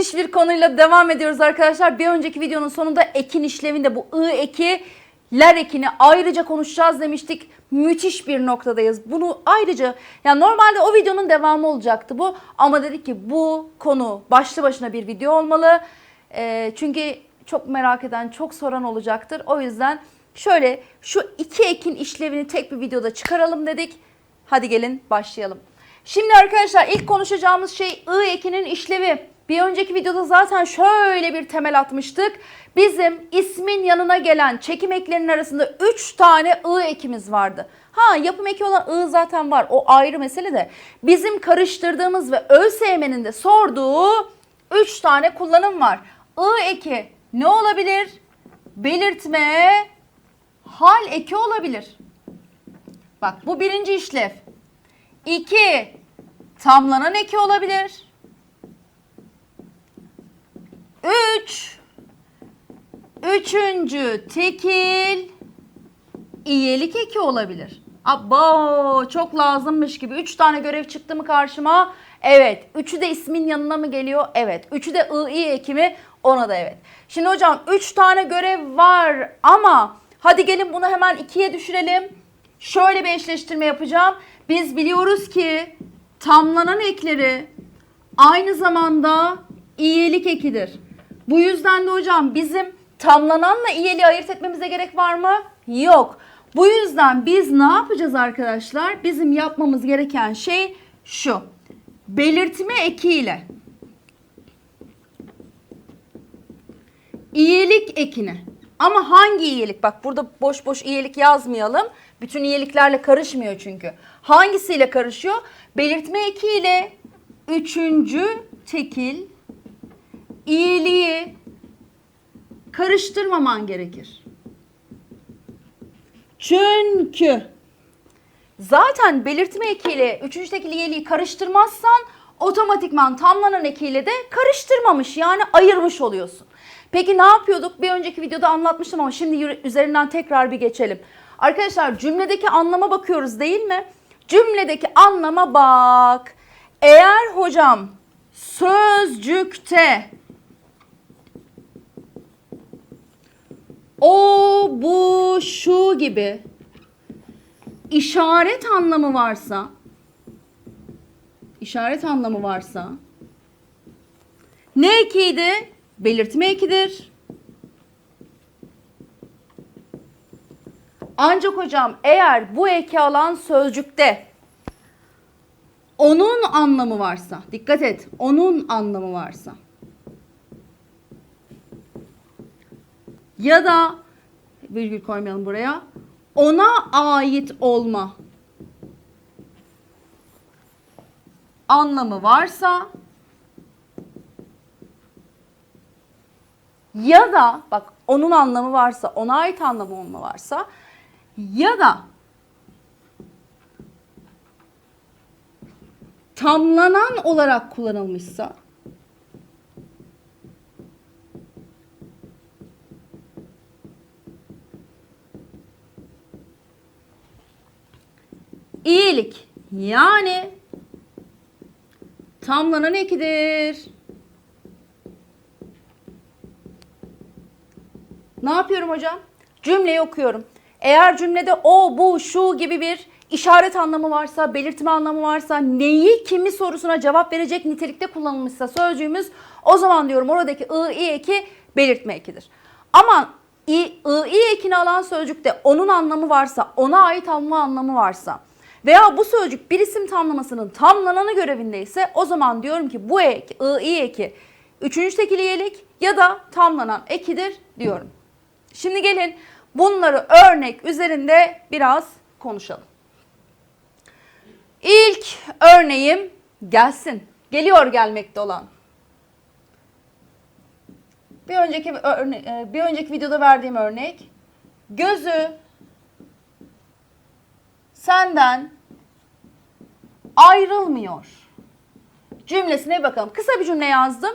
müthiş bir konuyla devam ediyoruz arkadaşlar. Bir önceki videonun sonunda ekin işlevinde bu ı eki, ler ekini ayrıca konuşacağız demiştik. Müthiş bir noktadayız. Bunu ayrıca yani normalde o videonun devamı olacaktı bu. Ama dedik ki bu konu başlı başına bir video olmalı. Ee, çünkü çok merak eden, çok soran olacaktır. O yüzden şöyle şu iki ekin işlevini tek bir videoda çıkaralım dedik. Hadi gelin başlayalım. Şimdi arkadaşlar ilk konuşacağımız şey I ekinin işlevi. Bir önceki videoda zaten şöyle bir temel atmıştık. Bizim ismin yanına gelen çekim eklerinin arasında 3 tane I ekimiz vardı. Ha yapım eki olan I zaten var. O ayrı mesele de. Bizim karıştırdığımız ve ÖSYM'nin de sorduğu 3 tane kullanım var. I eki ne olabilir? Belirtme, hal eki olabilir. Bak bu birinci işlev. 2. Tamlanan eki olabilir. 3. Üçüncü tekil iyilik eki olabilir. Abo çok lazımmış gibi. Üç tane görev çıktı mı karşıma? Evet. Üçü de ismin yanına mı geliyor? Evet. Üçü de i, i eki mi? Ona da evet. Şimdi hocam üç tane görev var ama hadi gelin bunu hemen ikiye düşürelim. Şöyle bir eşleştirme yapacağım. Biz biliyoruz ki tamlanan ekleri aynı zamanda iyilik ekidir. Bu yüzden de hocam bizim tamlananla iyiliği ayırt etmemize gerek var mı? Yok. Bu yüzden biz ne yapacağız arkadaşlar? Bizim yapmamız gereken şey şu. Belirtme ekiyle iyilik ekini. Ama hangi iyilik? Bak burada boş boş iyilik yazmayalım. Bütün iyiliklerle karışmıyor çünkü. Hangisiyle karışıyor? Belirtme ekiyle üçüncü tekil iyiliği karıştırmaman gerekir. Çünkü zaten belirtme ekiyle üçüncü tekil iyiliği karıştırmazsan otomatikman tamlanan ekiyle de karıştırmamış yani ayırmış oluyorsun. Peki ne yapıyorduk? Bir önceki videoda anlatmıştım ama şimdi üzerinden tekrar bir geçelim. Arkadaşlar cümledeki anlama bakıyoruz değil mi? Cümledeki anlama bak. Eğer hocam sözcükte o, bu, şu gibi işaret anlamı varsa işaret anlamı varsa ne ekiydi? Belirtme ekidir. Ancak hocam eğer bu eki alan sözcükte onun anlamı varsa, dikkat et, onun anlamı varsa ya da virgül koymayalım buraya. Ona ait olma anlamı varsa ya da bak onun anlamı varsa, ona ait anlamı olma varsa ya da tamlanan olarak kullanılmışsa iyilik yani tamlanan ekidir. Ne yapıyorum hocam? Cümleyi okuyorum. Eğer cümlede o, bu, şu gibi bir işaret anlamı varsa, belirtme anlamı varsa, neyi, kimi sorusuna cevap verecek nitelikte kullanılmışsa sözcüğümüz o zaman diyorum oradaki ı, i eki belirtme ekidir. Ama i, i, i ekini alan sözcükte onun anlamı varsa, ona ait alma anlamı varsa veya bu sözcük bir isim tamlamasının tamlananı görevindeyse o zaman diyorum ki bu ek, i, i eki üçüncü tekil iyilik ya da tamlanan ekidir diyorum. Şimdi gelin bunları örnek üzerinde biraz konuşalım. İlk örneğim gelsin. Geliyor gelmekte olan. Bir önceki e, bir önceki videoda verdiğim örnek gözü senden ayrılmıyor. Cümlesine bakalım. Kısa bir cümle yazdım.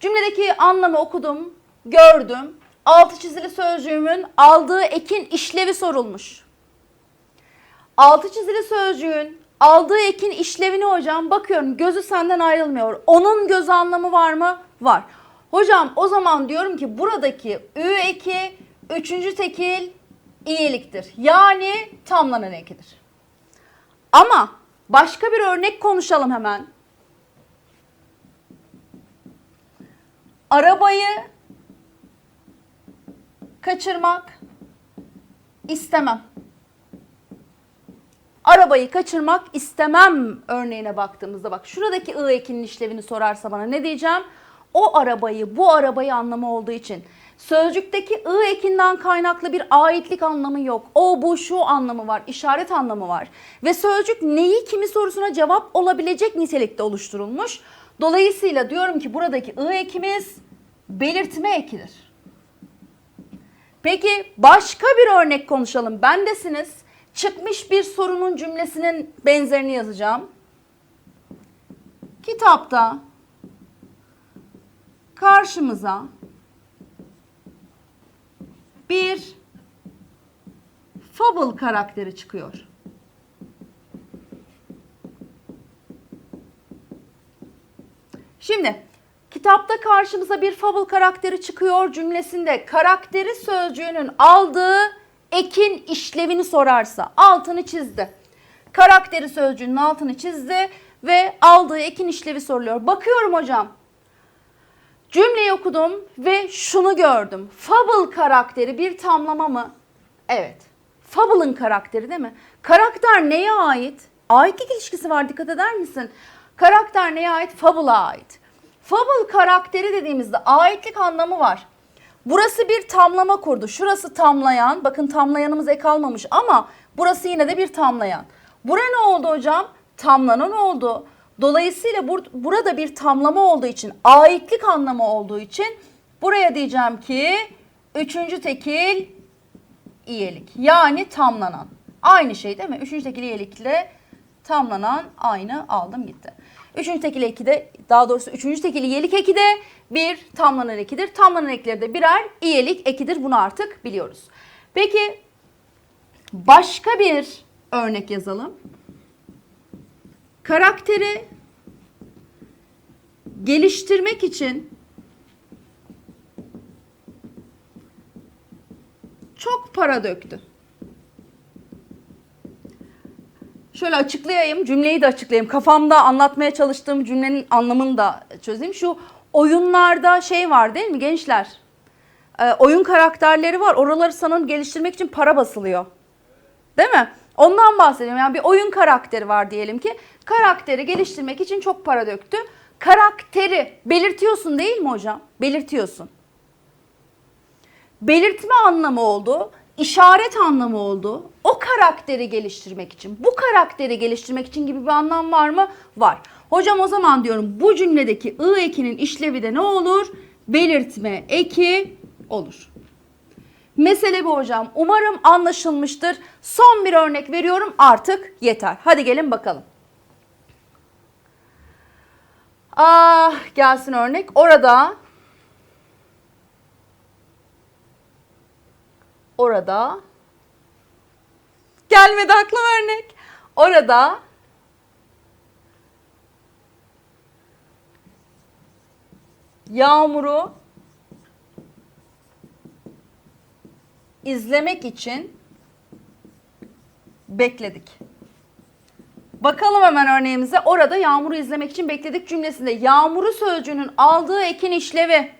Cümledeki anlamı okudum, gördüm. Altı çizili sözcüğümün aldığı ekin işlevi sorulmuş. Altı çizili sözcüğün Aldığı ekin işlevini hocam bakıyorum gözü senden ayrılmıyor. Onun göz anlamı var mı? Var. Hocam o zaman diyorum ki buradaki ü eki üçüncü tekil iyiliktir. Yani tamlanan ekidir. Ama başka bir örnek konuşalım hemen. Arabayı kaçırmak istemem. Arabayı kaçırmak istemem örneğine baktığımızda bak şuradaki ı ekinin işlevini sorarsa bana ne diyeceğim? O arabayı, bu arabayı anlamı olduğu için sözcükteki ı ekinden kaynaklı bir aitlik anlamı yok. O, bu, şu anlamı var, işaret anlamı var. Ve sözcük neyi kimi sorusuna cevap olabilecek nitelikte oluşturulmuş. Dolayısıyla diyorum ki buradaki ı ekimiz belirtme ekidir. Peki başka bir örnek konuşalım. Bendesiniz. Çıkmış bir sorunun cümlesinin benzerini yazacağım. Kitapta karşımıza bir fable karakteri çıkıyor. Şimdi kitapta karşımıza bir fable karakteri çıkıyor cümlesinde karakteri sözcüğünün aldığı ekin işlevini sorarsa altını çizdi. Karakteri sözcüğünün altını çizdi ve aldığı ekin işlevi soruluyor. Bakıyorum hocam. Cümleyi okudum ve şunu gördüm. Fable karakteri bir tamlama mı? Evet. Fable'ın karakteri değil mi? Karakter neye ait? Aitlik ilişkisi var dikkat eder misin? Karakter neye ait? Fable'a ait. Fable karakteri dediğimizde aitlik anlamı var. Burası bir tamlama kurdu. Şurası tamlayan. Bakın tamlayanımız ek almamış ama burası yine de bir tamlayan. Bura ne oldu hocam? Tamlanan oldu. Dolayısıyla bur- burada bir tamlama olduğu için, aitlik anlamı olduğu için buraya diyeceğim ki üçüncü tekil iyilik. Yani tamlanan. Aynı şey değil mi? Üçüncü tekil iyilikle tamlanan aynı aldım gitti. Üçüncü tekil eki de daha doğrusu üçüncü tekil iyilik eki de bir tamlanan ekidir. Tamlanan ekleri de birer iyilik ekidir. Bunu artık biliyoruz. Peki başka bir örnek yazalım. Karakteri geliştirmek için çok para döktü. Şöyle açıklayayım, cümleyi de açıklayayım. Kafamda anlatmaya çalıştığım cümlenin anlamını da çözeyim. Şu oyunlarda şey var değil mi gençler? Ee, oyun karakterleri var. Oraları sanın geliştirmek için para basılıyor. Değil mi? Ondan bahsediyorum. Yani bir oyun karakteri var diyelim ki. Karakteri geliştirmek için çok para döktü. Karakteri belirtiyorsun değil mi hocam? Belirtiyorsun. Belirtme anlamı oldu, işaret anlamı oldu. O karakteri geliştirmek için, bu karakteri geliştirmek için gibi bir anlam var mı? Var. Hocam o zaman diyorum bu cümledeki ı ekinin işlevi de ne olur? Belirtme eki olur. Mesele bu hocam. Umarım anlaşılmıştır. Son bir örnek veriyorum artık yeter. Hadi gelin bakalım. Ah gelsin örnek. Orada orada gelmedi aklıma örnek. Orada yağmuru izlemek için bekledik. Bakalım hemen örneğimize. Orada yağmuru izlemek için bekledik cümlesinde yağmuru sözcüğünün aldığı ekin işlevi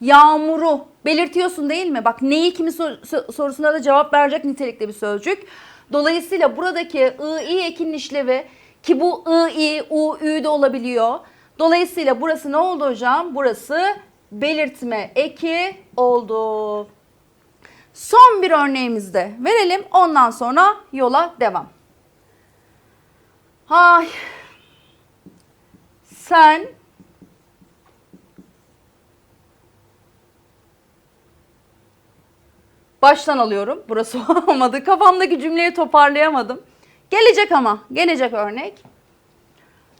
yağmuru belirtiyorsun değil mi? Bak neyi kimi sor- sorusuna da cevap verecek nitelikte bir sözcük. Dolayısıyla buradaki ı, i ekinin işlevi ki bu ı, i, u, ü de olabiliyor. Dolayısıyla burası ne oldu hocam? Burası belirtme eki oldu. Son bir örneğimizde verelim. Ondan sonra yola devam. Ay. Sen Baştan alıyorum. Burası olmadı. Kafamdaki cümleyi toparlayamadım. Gelecek ama. Gelecek örnek.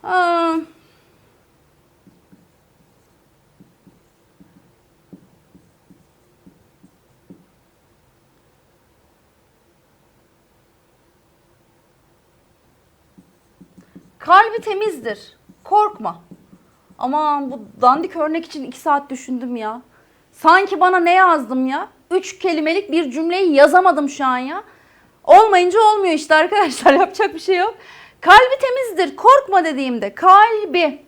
Aa, Kalbi temizdir. Korkma. Aman bu dandik örnek için iki saat düşündüm ya. Sanki bana ne yazdım ya? Üç kelimelik bir cümleyi yazamadım şu an ya. Olmayınca olmuyor işte arkadaşlar yapacak bir şey yok. Kalbi temizdir. Korkma dediğimde kalbi.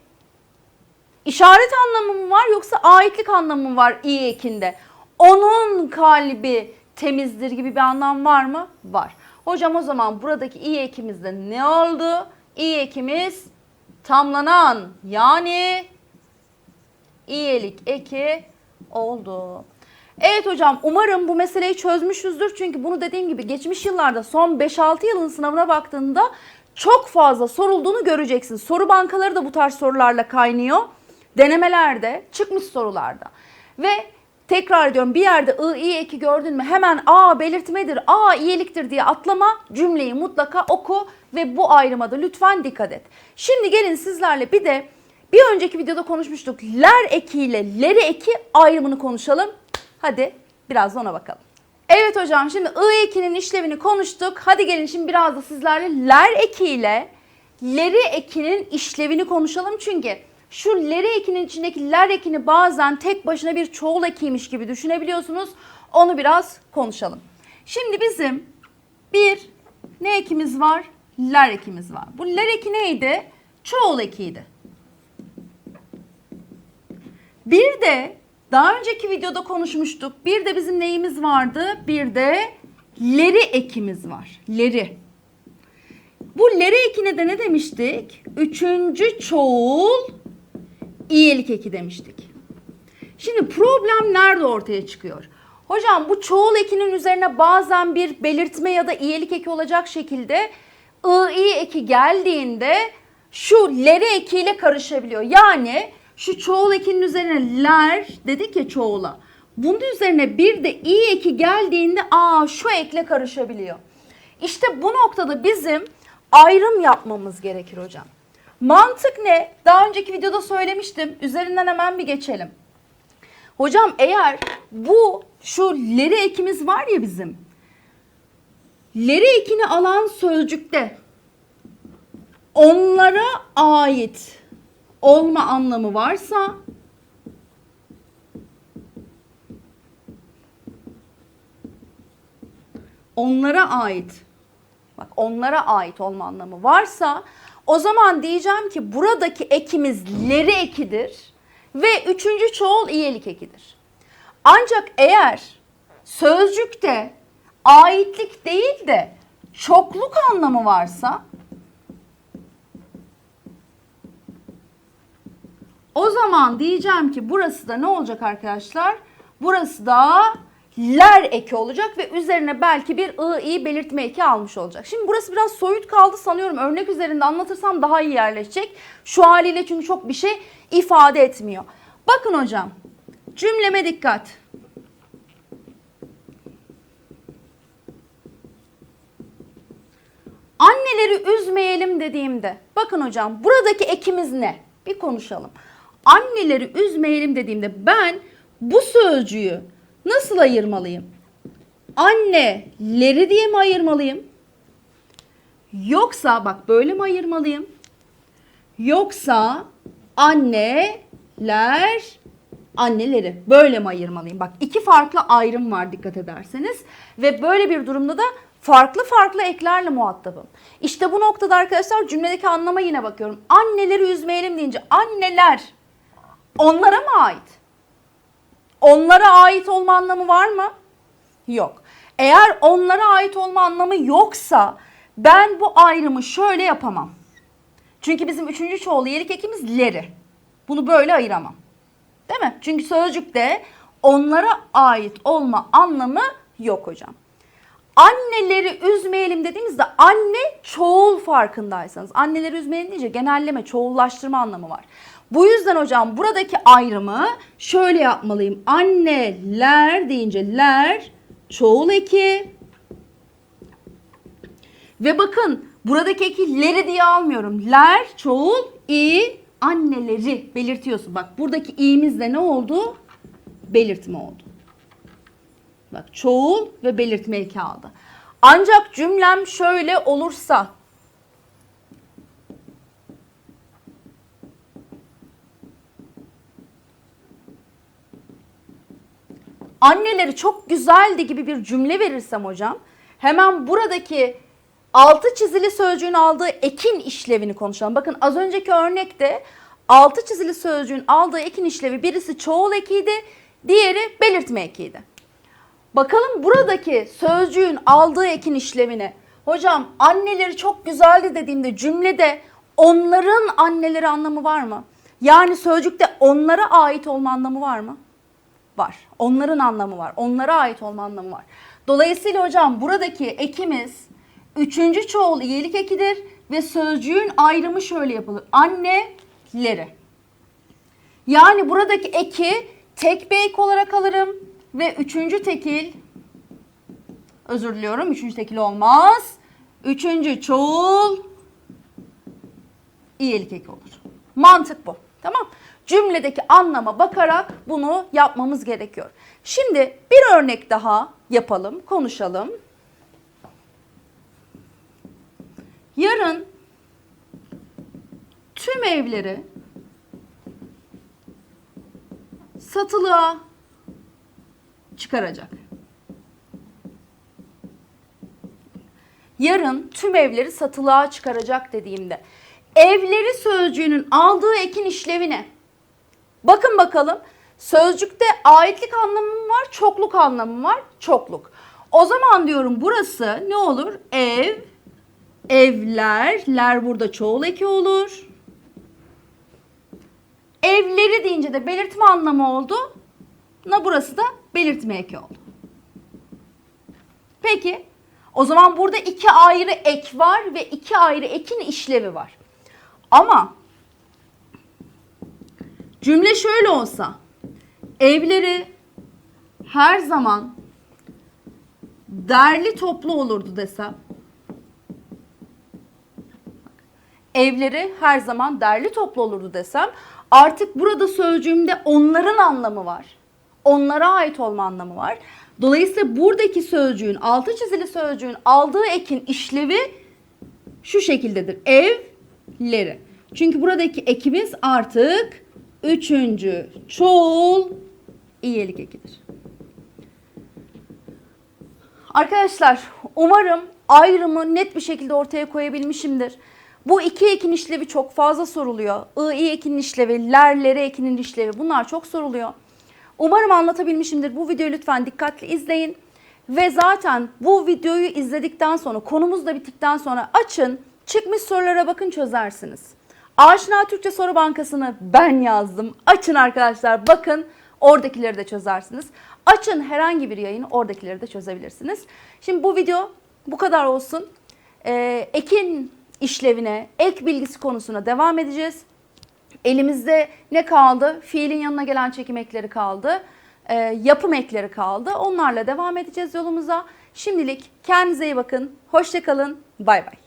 İşaret anlamı mı var yoksa aitlik anlamı mı var iyi ekinde? Onun kalbi temizdir gibi bir anlam var mı? Var. Hocam o zaman buradaki iyi ekimizde ne oldu? İyi ekimiz tamlanan yani iyilik eki oldu. Evet hocam umarım bu meseleyi çözmüşüzdür. Çünkü bunu dediğim gibi geçmiş yıllarda son 5-6 yılın sınavına baktığında çok fazla sorulduğunu göreceksin. Soru bankaları da bu tarz sorularla kaynıyor. Denemelerde, çıkmış sorularda. Ve tekrar ediyorum bir yerde ı, i eki gördün mü hemen a belirtmedir, a iyiliktir diye atlama cümleyi mutlaka oku ve bu ayrıma da lütfen dikkat et. Şimdi gelin sizlerle bir de bir önceki videoda konuşmuştuk. Ler ekiyle leri eki ayrımını konuşalım. Hadi biraz da ona bakalım. Evet hocam şimdi ı ekinin işlevini konuştuk. Hadi gelin şimdi biraz da sizlerle ler ekiyle leri ekinin işlevini konuşalım. Çünkü şu leri ekinin içindeki ler ekini bazen tek başına bir çoğul ekiymiş gibi düşünebiliyorsunuz. Onu biraz konuşalım. Şimdi bizim bir ne ekimiz var? Ler ekimiz var. Bu ler eki neydi? Çoğul ekiydi. Bir de daha önceki videoda konuşmuştuk. Bir de bizim neyimiz vardı? Bir de leri ekimiz var. Leri. Bu leri ekine de ne demiştik? Üçüncü çoğul iyilik eki demiştik. Şimdi problem nerede ortaya çıkıyor? Hocam bu çoğul ekinin üzerine bazen bir belirtme ya da iyilik eki olacak şekilde ı i eki geldiğinde şu leri ekiyle karışabiliyor. Yani şu çoğul ekinin üzerine ler dedik ya çoğula. Bunun üzerine bir de i eki geldiğinde aa şu ekle karışabiliyor. İşte bu noktada bizim ayrım yapmamız gerekir hocam. Mantık ne? Daha önceki videoda söylemiştim. Üzerinden hemen bir geçelim. Hocam eğer bu şu leri ekimiz var ya bizim. Leri ekini alan sözcükte onlara ait olma anlamı varsa onlara ait bak onlara ait olma anlamı varsa o zaman diyeceğim ki buradaki ekimiz leri ekidir ve üçüncü çoğul iyilik ekidir. Ancak eğer sözcükte aitlik değil de çokluk anlamı varsa o zaman diyeceğim ki burası da ne olacak arkadaşlar? Burası da ler eki olacak ve üzerine belki bir ı, i belirtme eki almış olacak. Şimdi burası biraz soyut kaldı sanıyorum. Örnek üzerinde anlatırsam daha iyi yerleşecek. Şu haliyle çünkü çok bir şey ifade etmiyor. Bakın hocam. Cümleme dikkat. Anneleri üzmeyelim dediğimde bakın hocam buradaki ekimiz ne? Bir konuşalım. Anneleri üzmeyelim dediğimde ben bu sözcüğü nasıl ayırmalıyım? Anneleri diye mi ayırmalıyım? Yoksa bak böyle mi ayırmalıyım? Yoksa anneler anneleri böyle mi ayırmalıyım? Bak iki farklı ayrım var dikkat ederseniz ve böyle bir durumda da farklı farklı eklerle muhatabım. İşte bu noktada arkadaşlar cümledeki anlama yine bakıyorum. Anneleri üzmeyelim deyince anneler onlara mı ait? Onlara ait olma anlamı var mı? Yok. Eğer onlara ait olma anlamı yoksa ben bu ayrımı şöyle yapamam. Çünkü bizim üçüncü çoğul iyilik ekimiz leri. Bunu böyle ayıramam. Değil mi? Çünkü sözcükte onlara ait olma anlamı yok hocam. Anneleri üzmeyelim dediğimizde anne çoğul farkındaysanız. Anneleri üzmeyelim deyince genelleme, çoğullaştırma anlamı var. Bu yüzden hocam buradaki ayrımı şöyle yapmalıyım. Anneler deyince ler çoğul eki. Ve bakın buradaki eki leri diye almıyorum. Ler çoğul i anneleri belirtiyorsun. Bak buradaki i'miz de ne oldu? Belirtme oldu. Bak çoğul ve belirtmeli kağıdı. Ancak cümlem şöyle olursa anneleri çok güzeldi gibi bir cümle verirsem hocam hemen buradaki altı çizili sözcüğün aldığı ekin işlevini konuşalım. Bakın az önceki örnekte altı çizili sözcüğün aldığı ekin işlevi birisi çoğul ekiydi, diğeri belirtme ekiydi. Bakalım buradaki sözcüğün aldığı ekin işlevine. Hocam anneleri çok güzeldi dediğimde cümlede onların anneleri anlamı var mı? Yani sözcükte onlara ait olma anlamı var mı? Var. Onların anlamı var. Onlara ait olma anlamı var. Dolayısıyla hocam buradaki ekimiz üçüncü çoğul iyilik ekidir ve sözcüğün ayrımı şöyle yapılır. Anneleri. Yani buradaki eki tek bir ek olarak alırım ve üçüncü tekil özür diliyorum üçüncü tekil olmaz. Üçüncü çoğul iyilik eki olur. Mantık bu. Tamam. Cümledeki anlama bakarak bunu yapmamız gerekiyor. Şimdi bir örnek daha yapalım, konuşalım. Yarın tüm evleri satılığa çıkaracak. Yarın tüm evleri satılığa çıkaracak dediğimde evleri sözcüğünün aldığı ekin işlevi ne? Bakın bakalım sözcükte aitlik anlamı mı var, çokluk anlamı mı var? Çokluk. O zaman diyorum burası ne olur? Ev, evler, ler burada çoğul eki olur. Evleri deyince de belirtme anlamı oldu. Na burası da belirtme eki oldu. Peki o zaman burada iki ayrı ek var ve iki ayrı ekin işlevi var. Ama cümle şöyle olsa evleri her zaman derli toplu olurdu desem evleri her zaman derli toplu olurdu desem artık burada sözcüğümde onların anlamı var. Onlara ait olma anlamı var. Dolayısıyla buradaki sözcüğün altı çizili sözcüğün aldığı ekin işlevi şu şekildedir. Evleri. Çünkü buradaki ekimiz artık üçüncü çoğul iyilik ekidir. Arkadaşlar umarım ayrımı net bir şekilde ortaya koyabilmişimdir. Bu iki ekin işlevi çok fazla soruluyor. I, i ekinin işlevi, ler, lere ekinin işlevi bunlar çok soruluyor. Umarım anlatabilmişimdir. Bu videoyu lütfen dikkatli izleyin. Ve zaten bu videoyu izledikten sonra, konumuz da bittikten sonra açın, çıkmış sorulara bakın çözersiniz. Aşina Türkçe Soru Bankası'nı ben yazdım. Açın arkadaşlar bakın oradakileri de çözersiniz. Açın herhangi bir yayını oradakileri de çözebilirsiniz. Şimdi bu video bu kadar olsun. Ee, ekin işlevine, ek bilgisi konusuna devam edeceğiz. Elimizde ne kaldı? Fiilin yanına gelen çekim ekleri kaldı. Ee, yapım ekleri kaldı. Onlarla devam edeceğiz yolumuza. Şimdilik kendinize iyi bakın. Hoşçakalın. Bay bay.